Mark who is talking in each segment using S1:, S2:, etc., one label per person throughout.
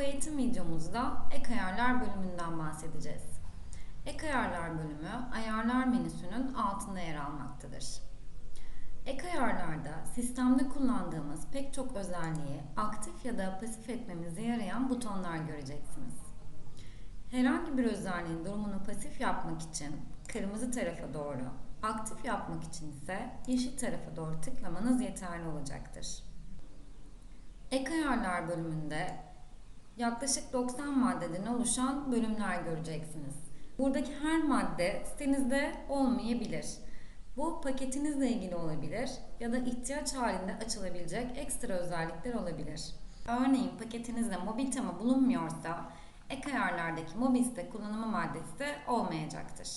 S1: Bu eğitim videomuzda ek ayarlar bölümünden bahsedeceğiz. Ek ayarlar bölümü ayarlar menüsünün altında yer almaktadır. Ek ayarlarda sistemde kullandığımız pek çok özelliği aktif ya da pasif etmemize yarayan butonlar göreceksiniz. Herhangi bir özelliğin durumunu pasif yapmak için kırmızı tarafa doğru, aktif yapmak için ise yeşil tarafa doğru tıklamanız yeterli olacaktır. Ek ayarlar bölümünde yaklaşık 90 maddeden oluşan bölümler göreceksiniz. Buradaki her madde sitenizde olmayabilir. Bu paketinizle ilgili olabilir ya da ihtiyaç halinde açılabilecek ekstra özellikler olabilir. Örneğin paketinizde mobil tema bulunmuyorsa ek ayarlardaki mobil site kullanımı maddesi de olmayacaktır.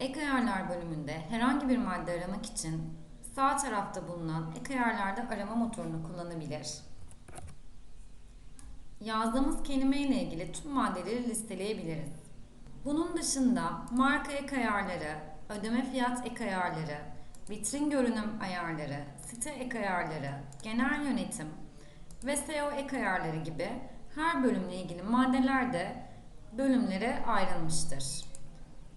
S1: Ek ayarlar bölümünde herhangi bir madde aramak için sağ tarafta bulunan ek ayarlarda arama motorunu kullanabilir. Yazdığımız kelime ile ilgili tüm maddeleri listeleyebiliriz. Bunun dışında marka ek ayarları, ödeme fiyat ek ayarları, vitrin görünüm ayarları, site ek ayarları, genel yönetim ve SEO ek ayarları gibi her bölümle ilgili maddeler de bölümlere ayrılmıştır.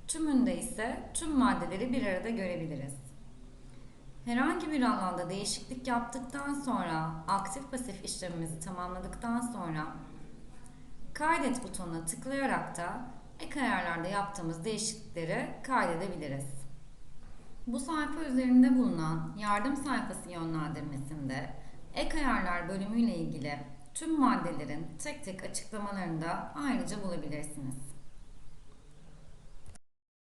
S1: Tümünde ise tüm maddeleri bir arada görebiliriz. Herhangi bir alanda değişiklik yaptıktan sonra, aktif pasif işlemimizi tamamladıktan sonra kaydet butonuna tıklayarak da ek ayarlarda yaptığımız değişiklikleri kaydedebiliriz. Bu sayfa üzerinde bulunan yardım sayfası yönlendirmesinde ek ayarlar bölümüyle ilgili tüm maddelerin tek tek açıklamalarını da ayrıca bulabilirsiniz.